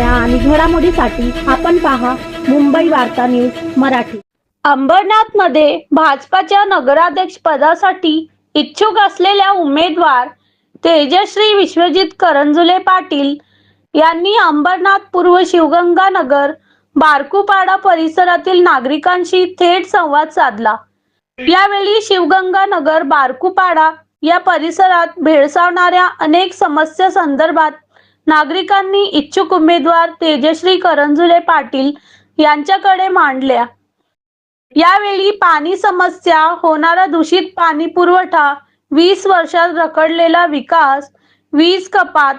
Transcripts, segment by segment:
बातम्या आणि घडामोडीसाठी आपण पहा मुंबई वार्ता न्यूज मराठी. अंबरनाथमध्ये भाजपाच्या नगराध्यक्ष पदासाठी इच्छुक असलेल्या उमेदवार तेजश्री विश्वजित करंजुले पाटील यांनी अंबरनाथ पूर्व शिवगंगा नगर बारकुपाडा परिसरातील नागरिकांशी थेट संवाद साधला. यावेळी शिवगंगा नगर बारकुपाडा या परिसरात भेडसावणाऱ्या अनेक समस्या संदर्भात नागरिकांनी इच्छुक उमेदवार तेजश्री करंजुले पाटील यांच्याकडे मांडल्या. यावेळी पाणी समस्या होणारा दूषित पाणी पुरवठा वीस वर्षात रखडलेला विकास वीज कपात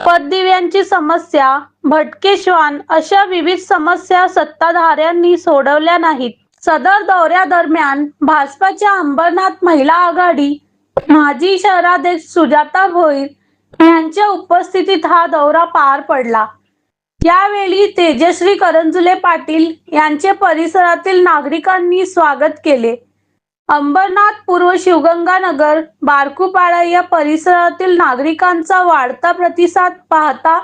पददिव्यांची समस्या भटके श्वान अशा विविध समस्या सत्ताधाऱ्यांनी सोडवल्या नाहीत. सदर दौऱ्यादरम्यान भाजपाच्या अंबरनाथ महिला आघाडी माजी शहराध्यक्ष सुजाता भोईर यांच्या उपस्थितीत हा दौरा पार पडला. यावेळी तेजश्री करंजुले पाटील यांचे परिसरातील नागरिकांनी स्वागत केले. अंबरनाथ पूर्व शिवगंगा नगर बारकुपाडा या परिसरातील नागरिकांचा वाढता प्रतिसाद पाहता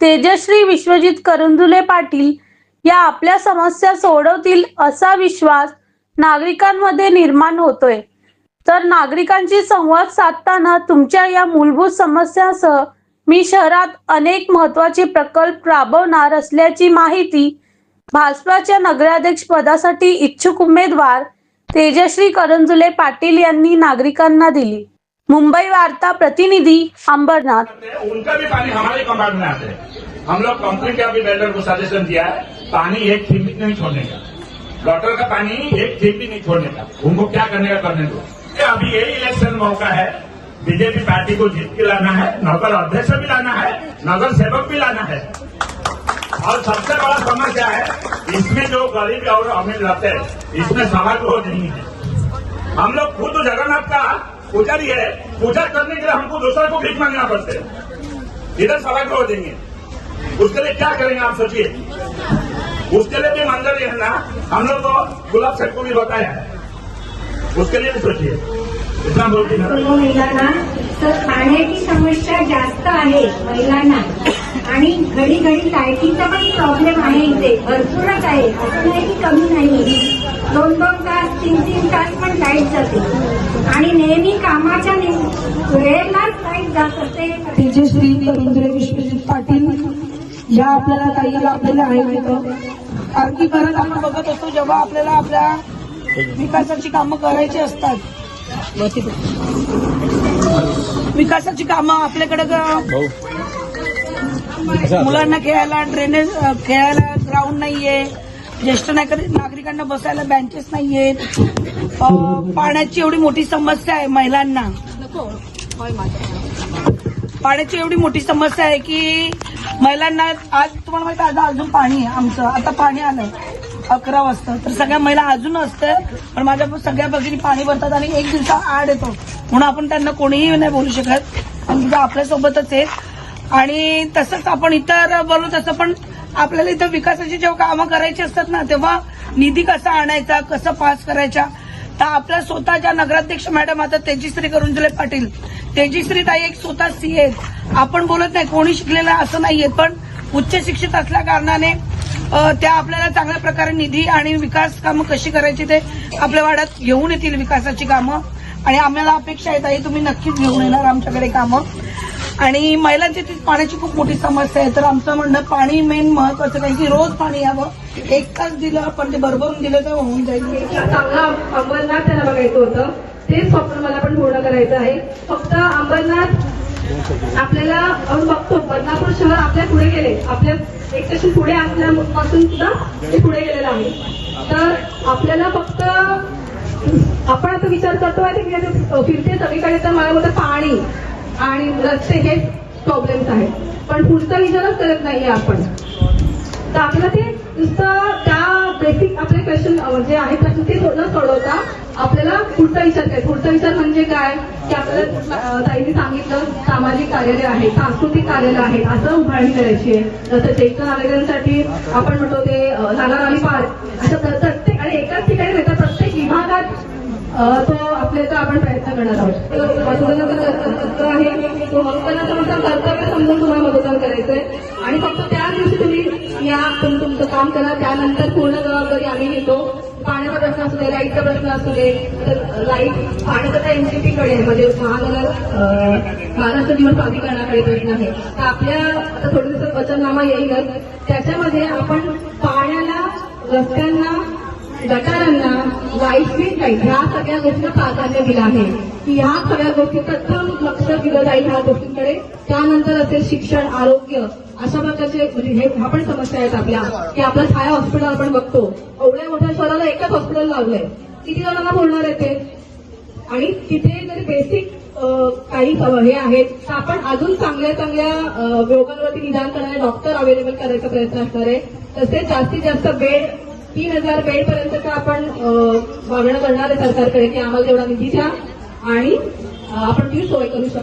तेजश्री विश्वजित करंजुले पाटील या आपल्या समस्या सोडवतील असा विश्वास नागरिकांमध्ये निर्माण होतोय. तर नागरिकांशी संवाद साधताना तुमच्या या मूलभूत समस्यासह मी शहरात अनेक महत्त्वाचे प्रकल्प राबवणार असल्याची माहिती भाजपाच्या नगराध्यक्ष पदासाठी इच्छुक उमेदवार तेजश्री करंजुले पाटील यांनी नागरिकांना दिली. मुंबई वार्ता प्रतिनिधी अंबरनाथ. उनका भी पानी हमारे कंपार्ट में आते हैं। हम लोग कंपनी के अभी वेंडर को सजेशन दिया है पानी एक ठीक नहीं छोड़ने का। गटर का पानी एक थीम भी नहीं छोड़ने का। उनको क्या करने का करने दो? अभी यही इलेक्शन मौका है। बीजेपी पार्टी को जीत के लाना है नगर अध्यक्ष भी लाना है नगर सेवक भी लाना है। और सबसे बड़ा समस्या है, इसमें जो गरीब और अमीर रहते हैं, इसमें सभागृह नहीं है। हम लोग खुद जगन्नाथ का पुजारी है, पूजा करने के लिए हमको दूसरे को भीख मांगना पड़ते है। इधर सभागृह देंगे उसके लिए क्या करेंगे आप सोचिए? उसके लिए भी मंदिर है ना? हम लोग को गुलाब सेठ को भी बताया है। उसके लिए भी सोचिए इतना बोलती महिलांना तर पाण्याची समस्या जास्त आहे महिलांना. आणि घडी घडी लाईटीचा पण प्रॉब्लेम आहे इथे. भरपूरच आहे. असं नाही की कमी नाही दोन दोन तास तीन तीन तास पण लाइट जाते. आणि नेहमी कामाच्या नि- वेळेलाच लाइट जात असते. तेजश्री तरुंद्रे विश्वजित पाटील या आपल्याला काही लाभलेल्या आहेत इथं कारण की खरंच आपण बघत असतो जेव्हा आपल्याला आपल्या विकासाची कामं करायची असतात. विकासाची कामं आपल्याकडे मुलांना खेळायला ड्रेनेज खेळायला ग्राउंड नाहीये. ज्येष्ठ नागरिकांना बसायला बेंचेस नाहीयेत पाण्याची एवढी मोठी समस्या आहे महिलांना. पाण्याची एवढी मोठी समस्या आहे की महिलांना आज तुम्हाला माहिती आज अजून पाणी आहे आमचं. आता पाणी आलं अकरा वाजता. तर सगळ्या महिला अजून असते पण माझ्या सगळ्या भगिनी पाणी भरतात आणि एक दिवसा आड येतो. म्हणून आपण त्यांना कोणीही नाही बोलू शकत. आणि आपल्यासोबतच आहेत आणि तसंच आपण इतर बोलू तसं पण आपल्याला इथं विकासाची जेव्हा कामं करायची असतात ना तेव्हा निधी कसा आणायचा कसं पास करायचा? तर आपल्या स्वतःच्या नगराध्यक्ष मॅडम आता तेजश्री करुंजले पाटील तेजश्री ताई एक स्वतः सी आहेत. आपण बोलत नाही कोणी शिकलेलं असं नाहीये पण उच्च शिक्षित असल्या कारणाने त्या आपल्याला चांगल्या प्रकारे निधी आणि विकास कामं कशी करायची ते आपल्या वाड्यात घेऊन येतील विकासाची कामं. आणि आम्हाला अपेक्षा आहे ताई तुम्ही नक्कीच घेऊन येणार आमच्याकडे कामं. आणि महिलांची ती पाण्याची खूप मोठी समस्या आहे. तर आमचं म्हणणं पाणी मेन महत्वाचं कारण की रोज पाणी यावं. एक तास दिलं पण ते भरभरून दिलं तर होऊन जाईल. चांगला अंबरनाथ त्याला बघायचं होतं. ते स्वप्न मला पण पूर्ण करायचं आहे. फक्त अंबरनाथ आपल्याला आपण बघतो बदनापूर शहर आपल्या पुढे गेले. आपल्या एक स्टेशन पुढे असल्यापासून सुद्धा ते पुढे गेलेलं आहे. तर आपल्याला फक्त आपण आता विचार करतो फिरते सगळीकडे तर मला म्हणतात पाणी आणि रस्ते हे प्रॉब्लेम्स आहेत. पण पुढचा विचारच करत नाहीये आपण. तर आपल्याला ते नुसतं त्या बेसिक आपले क्वेश्चन जे आहे प्रश्न ते न पुढचा विचार काय? पुढचा विचार म्हणजे काय? की आपल्याला ताईने सांगितलं सामाजिक कार्यालय आहे सांस्कृतिक कार्यालय आहे असं उभारणी करायची आहे. जसं ज्येष्ठ नागरिकांसाठी आपण म्हणतो ते अं, नागाराणी पार्क. असं प्रत्येक आणि एकाच ठिकाणी नाही तर प्रत्येक विभागात तो आपल्याचा आपण प्रयत्न करणार आहोत. आहे तो हक्क कर्तव्य समजून तुम्हाला मतदान करायचंय. आणि फक्त त्याला त्यानंतर पूर्ण जबाबदारी आम्ही घेतो. पाण्याचा प्रश्न असू दे लाईटचा प्रश्न असू दे तर लाइट पाण्याचा त्या एनसीपीकडे आहे. म्हणजे महानगर महाराष्ट्र जीवन प्राधिकरणाकडे प्रश्न आहे. तर आपल्या आता थोड्या दिवसात वचननामा येईलच. त्याच्यामध्ये आपण पाण्याला रस्त्यांना गटारांना लाइट नाही ह्या सगळ्या गोष्टींना प्राधान्य दिलं आहे. की ह्या सगळ्या गोष्टी प्रथम लक्ष दिलं जाईल ह्या गोष्टींकडे. त्यानंतर असेल शिक्षण आरोग्य अशा प्रकारचे म्हणजे हे ह्या पण समस्या आहेत आपल्या. की आपलं छाया हॉस्पिटल आपण बघतो. एवढ्या मोठ्या शहराला एकच हॉस्पिटल लावलंय. किती जणांना बोलणार आहे ते? आणि तिथे जरी बेसिक काही हे आहेत. तर आपण अजून चांगल्या चांगल्या रोगांवरती निदान करणारे डॉक्टर अवेलेबल करायचा प्रयत्न असणार आहे तसेच जास्तीत जास्त बेड तीन हजार बेड पर्यंतचा आपण मागणं करणार आहे सरकारकडे की आम्हाला तेवढा निधी द्या आणि आपण ती सोय करू शकतो.